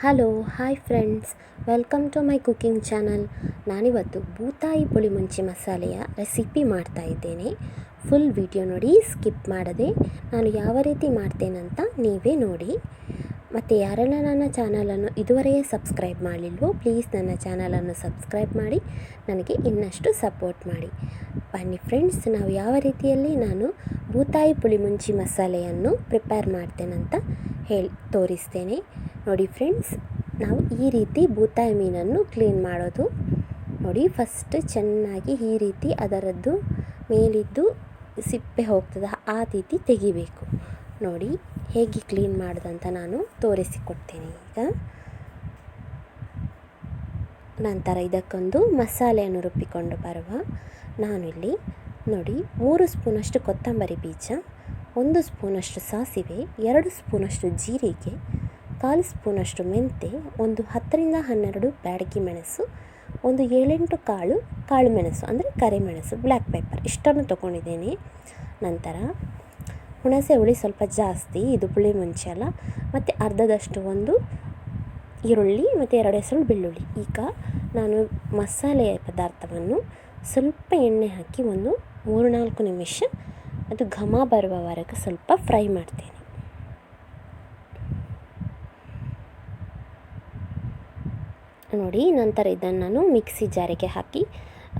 Hello, hi friends. Welcome to my cooking channel. ನಾನಿವತ್ತು ಬೂತಾಯಿ ಪುಳಿ ಮುಂಚಿ ಮಸಾಲೆಯ recipe ಮಾಡ್ತಾ ಇದ್ದೇನೆ. ಫುಲ್ ವಿಡಿಯೋ ನೋಡಿ, ಸ್ಕಿಪ್ ಮಾಡದೆ ನಾನು ಯಾವ ರೀತಿ ಮಾಡ್ತೇನಂತ ನೀವೇ ನೋಡಿ. ಮತ್ತು ಯಾರೆಲ್ಲ ನನ್ನ ಚಾನಲನ್ನು ಇದುವರೆಗೆ ಸಬ್ಸ್ಕ್ರೈಬ್ ಮಾಡಲಿಲ್ವೋ ಪ್ಲೀಸ್ ನನ್ನ ಚಾನಲನ್ನು ಸಬ್ಸ್ಕ್ರೈಬ್ ಮಾಡಿ, ನನಗೆ ಇನ್ನಷ್ಟು ಸಪೋರ್ಟ್ ಮಾಡಿ. ಬನ್ನಿ ಫ್ರೆಂಡ್ಸ್, ನಾವು ಯಾವ ರೀತಿಯಲ್ಲಿ ನಾನು ಬೂತಾಯಿ ಪುಳಿಮುಂಚಿ ಮಸಾಲೆಯನ್ನು ಪ್ರಿಪೇರ್ ಮಾಡ್ತೇನಂತ ಹೇಳಿ ತೋರಿಸ್ತೇನೆ. ನೋಡಿ ಫ್ರೆಂಡ್ಸ್, ನಾವು ಈ ರೀತಿ ಬೂತಾಯಿ ಮೀನನ್ನು ಕ್ಲೀನ್ ಮಾಡೋದು. ನೋಡಿ ಫಸ್ಟ್ ಚೆನ್ನಾಗಿ ಈ ರೀತಿ ಅದರದ್ದು ಮೇಲಿದ್ದು ಸಿಪ್ಪೆ ಹೋಗ್ತದೆ, ಆ ರೀತಿ ತೆಗಿಬೇಕು. ನೋಡಿ. ಹೇಗೆ ಕ್ಲೀನ್ ಮಾಡಿದಂತ ನಾನು ತೋರಿಸಿಕೊಡ್ತೇನೆ ಈಗ. ನಂತರ ಇದಕ್ಕೊಂದು ಮಸಾಲೆಯನ್ನು ರುಬ್ಬಿಕೊಂಡು ಬರುವ ನಾನಿಲ್ಲಿ ನೋಡಿ ಮೂರು ಸ್ಪೂನಷ್ಟು ಕೊತ್ತಂಬರಿ ಬೀಜ, ಒಂದು ಸ್ಪೂನಷ್ಟು ಸಾಸಿವೆ, ಎರಡು ಸ್ಪೂನಷ್ಟು ಜೀರಿಗೆ, ಕಾಲು ಸ್ಪೂನಷ್ಟು ಮೆಂತೆ, ಒಂದು ಹತ್ತರಿಂದ ಹನ್ನೆರಡು ಬ್ಯಾಡಗಿ ಮೆಣಸು, ಒಂದು ಏಳೆಂಟು ಕಾಳು ಕಾಳು ಮೆಣಸು, ಅಂದರೆ ಕರಿಮೆಣಸು ಬ್ಲ್ಯಾಕ್ ಪೆಪ್ಪರ್ ಇಷ್ಟನ್ನು ತೊಗೊಂಡಿದ್ದೇನೆ. ನಂತರ ಹುಣಸೆ ಹುಳಿ ಸ್ವಲ್ಪ ಜಾಸ್ತಿ, ಇದು ಪುಳಿ ಮುಂಚೆ ಅಲ್ಲ. ಮತ್ತು ಅರ್ಧದಷ್ಟು ಒಂದು ಈರುಳ್ಳಿ, ಮತ್ತು ಎರಡು ಹೆಸರು ಬೆಳ್ಳುಳ್ಳಿ. ಈಗ ನಾನು ಮಸಾಲೆ ಪದಾರ್ಥವನ್ನು ಸ್ವಲ್ಪ ಎಣ್ಣೆ ಹಾಕಿ ಒಂದು ಮೂರು ನಾಲ್ಕು ನಿಮಿಷ ಅದು ಘಮ ಬರುವವರೆಗೆ ಸ್ವಲ್ಪ ಫ್ರೈ ಮಾಡ್ತೇನೆ. ನೋಡಿ, ನಂತರ ಇದನ್ನು ನಾನು ಮಿಕ್ಸಿ ಜಾರಿಗೆ ಹಾಕಿ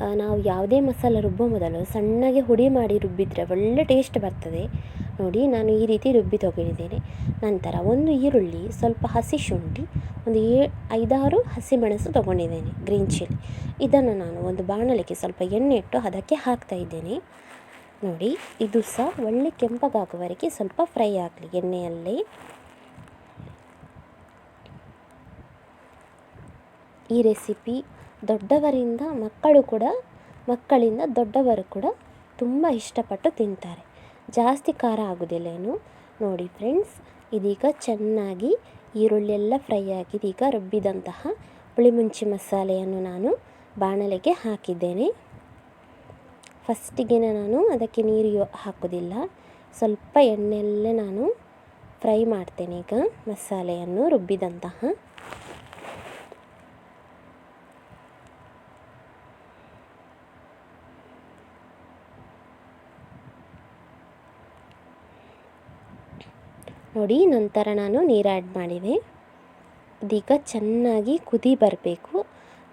ನಾವು ಯಾವುದೇ ಮಸಾಲೆ ರುಬ್ಬೋ ಮೊದಲು ಸಣ್ಣಗೆ ಹುಡಿ ಮಾಡಿ ರುಬ್ಬಿದರೆ ಒಳ್ಳೆ ಟೇಸ್ಟ್ ಬರ್ತದೆ. ನೋಡಿ, ನಾನು ಈ ರೀತಿ ರುಬ್ಬಿ ತೊಗೊಂಡಿದ್ದೇನೆ. ನಂತರ ಒಂದು ಈರುಳ್ಳಿ, ಸ್ವಲ್ಪ ಹಸಿ ಶುಂಠಿ, ಒಂದು ಏ, ಐದಾರು ಹಸಿಮೆಣಸು ತೊಗೊಂಡಿದ್ದೇನೆ, ಗ್ರೀನ್ ಚಿಲ್ಲಿ. ಇದನ್ನು ನಾನು ಒಂದು ಬಾಣಲಿಗೆ ಸ್ವಲ್ಪ ಎಣ್ಣೆ ಇಟ್ಟು ಅದಕ್ಕೆ ಹಾಕ್ತಾ ಇದ್ದೇನೆ. ನೋಡಿ, ಇದು ಸಹ ಒಳ್ಳೆ ಕೆಂಪಗಾಗುವವರೆಗೆ ಸ್ವಲ್ಪ ಫ್ರೈ ಆಗಲಿ ಎಣ್ಣೆಯಲ್ಲಿ. ಈ ರೆಸಿಪಿ ದೊಡ್ಡವರಿಂದ ಮಕ್ಕಳು ಕೂಡ, ಮಕ್ಕಳಿಂದ ದೊಡ್ಡವರು ಕೂಡ ತುಂಬ ಇಷ್ಟಪಟ್ಟು ತಿಂತಾರೆ. ಜಾಸ್ತಿ ಖಾರ ಆಗೋದಿಲ್ಲ ನೋಡಿ ಫ್ರೆಂಡ್ಸ್ ಇದೀಗ ಚೆನ್ನಾಗಿ ಈರುಳ್ಳಿ ಎಲ್ಲ ಫ್ರೈ ಆಗಿದೆ ಈಗ ರುಬ್ಬಿದಂತಹ ಪುಳಿಮುಂಚಿ ಮಸಾಲೆಯನ್ನು ನಾನು ಬಾಣಲೆಗೆ ಹಾಕಿದ್ದೇನೆ. ಫಸ್ಟಿಗೆ ನಾನು ಅದಕ್ಕೆ ನೀರು ಹಾಕೋದಿಲ್ಲ. ಸ್ವಲ್ಪ ಎಣ್ಣೆಯಲ್ಲೇ ನಾನು ಫ್ರೈ ಮಾಡ್ತೇನೆ ಈಗ ಮಸಾಲೆಯನ್ನು ರುಬ್ಬಿದಂತಹ ನೋಡಿ, ನಂತರ ನಾನು ನೀರು ಆ್ಯಡ್ ಮಾಡಿದೆ. ಇದೀಗ ಚೆನ್ನಾಗಿ ಕುದಿ ಬರಬೇಕು.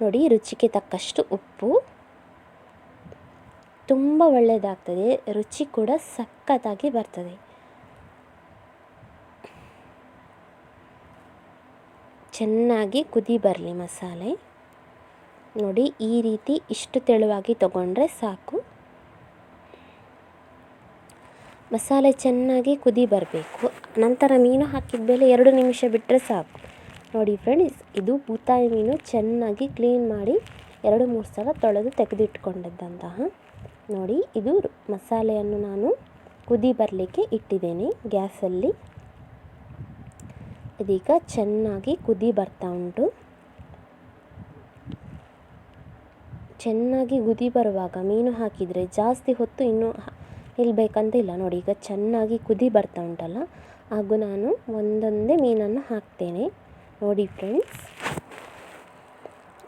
ನೋಡಿ, ರುಚಿಗೆ ತಕ್ಕಷ್ಟು ಉಪ್ಪು. ತುಂಬ ಒಳ್ಳೆಯದಾಗ್ತದೆ ರುಚಿ ಕೂಡ ಸಖತ್ತಾಗಿ ಬರ್ತದೆ. ಚೆನ್ನಾಗಿ ಕುದಿ ಬರಲಿ ಮಸಾಲೆ. ನೋಡಿ, ಈ ರೀತಿ ಇಷ್ಟು ತೆಳುವಾಗಿ ತಗೊಂಡ್ರೆ ಸಾಕು. ಮಸಾಲೆ ಚೆನ್ನಾಗಿ ಕುದಿ ಬರಬೇಕು. ನಂತರ ಮೀನು ಹಾಕಿದ ಮೇಲೆ ಎರಡು ನಿಮಿಷ ಬಿಟ್ಟರೆ ಸಾಕು. ನೋಡಿ ಫ್ರೆಂಡ್ಸ್ ಇದು ಬೂತಾಯಿ ಮೀನು ಚೆನ್ನಾಗಿ ಕ್ಲೀನ್ ಮಾಡಿ ಎರಡು ಮೂರು ಸಲ ತೊಳೆದು ತೆಗೆದಿಟ್ಕೊಂಡಿದ್ದಂತಹ. ನೋಡಿ, ಇದು ಮಸಾಲೆಯನ್ನು ನಾನು ಕುದಿ ಬರಲಿಕ್ಕೆ ಇಟ್ಟಿದ್ದೇನೆ ಗ್ಯಾಸಲ್ಲಿ. ಇದೀಗ ಚೆನ್ನಾಗಿ ಕುದಿ ಬರ್ತಾ ಉಂಟು. ಚೆನ್ನಾಗಿ ಕುದಿ ಬರುವಾಗ ಮೀನು ಹಾಕಿದರೆ ಜಾಸ್ತಿ ಹೊತ್ತು ಇನ್ನೂ ನಿಲ್ಲಬೇಕಂತ ಇಲ್ಲ. ನೋಡಿ, ಈಗ ಚೆನ್ನಾಗಿ ಕುದಿ ಬರ್ತಾ ಉಂಟಲ್ಲ? ಹಾಗೂ ನಾನು ಒಂದೊಂದೇ ಮೀನನ್ನು ಹಾಕ್ತೇನೆ. ನೋಡಿ ಫ್ರೆಂಡ್ಸ್.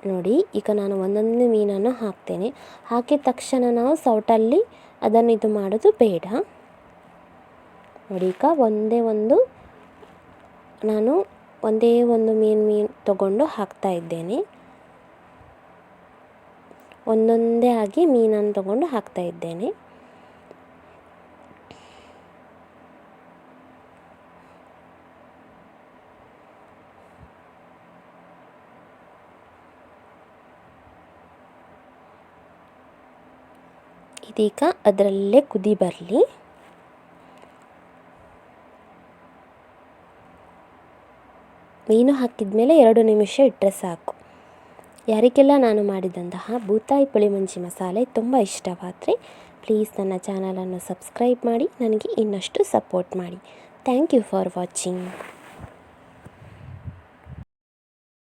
ನೋಡಿ, ಈಗ ನಾನು ಒಂದೊಂದೇ ಮೀನನ್ನು ಹಾಕ್ತೇನೆ. ಹಾಕಿದ ತಕ್ಷಣ ನಾವು ಸೌಟಲ್ಲಿ ಅದನ್ನು ಇದು ಮಾಡೋದು ಬೇಡ. ನೋಡಿ, ಈಗ ಒಂದೇ ಒಂದು ನಾನು ಒಂದೇ ಒಂದು ಮೀನು ಮೀನು ತಗೊಂಡು ಹಾಕ್ತಾ ಇದ್ದೇನೆ. ಒಂದೊಂದೇ ಆಗಿ ಮೀನನ್ನು ತಗೊಂಡು ಹಾಕ್ತಾ ಇದ್ದೇನೆ. ಇದೀಗ ಅದರಲ್ಲೇ ಕುದಿ ಬರಲಿ. ಮೀನು ಹಾಕಿದ ಮೇಲೆ ಎರಡು ನಿಮಿಷ ಇಟ್ಟರೆ ಸಾಕು. ಯಾರಿಗೆಲ್ಲ ನಾನು ಮಾಡಿದಂತಹ ಬೂತಾಯಿ ಪುಳಿ ಮುಂಚಿ ಮಸಾಲೆ ತುಂಬ ಇಷ್ಟವಾದರೆ ಪ್ಲೀಸ್ ನನ್ನ ಚಾನಲನ್ನು ಸಬ್ಸ್ಕ್ರೈಬ್ ಮಾಡಿ, ನನಗೆ ಇನ್ನಷ್ಟು ಸಪೋರ್ಟ್ ಮಾಡಿ. Thank you for watching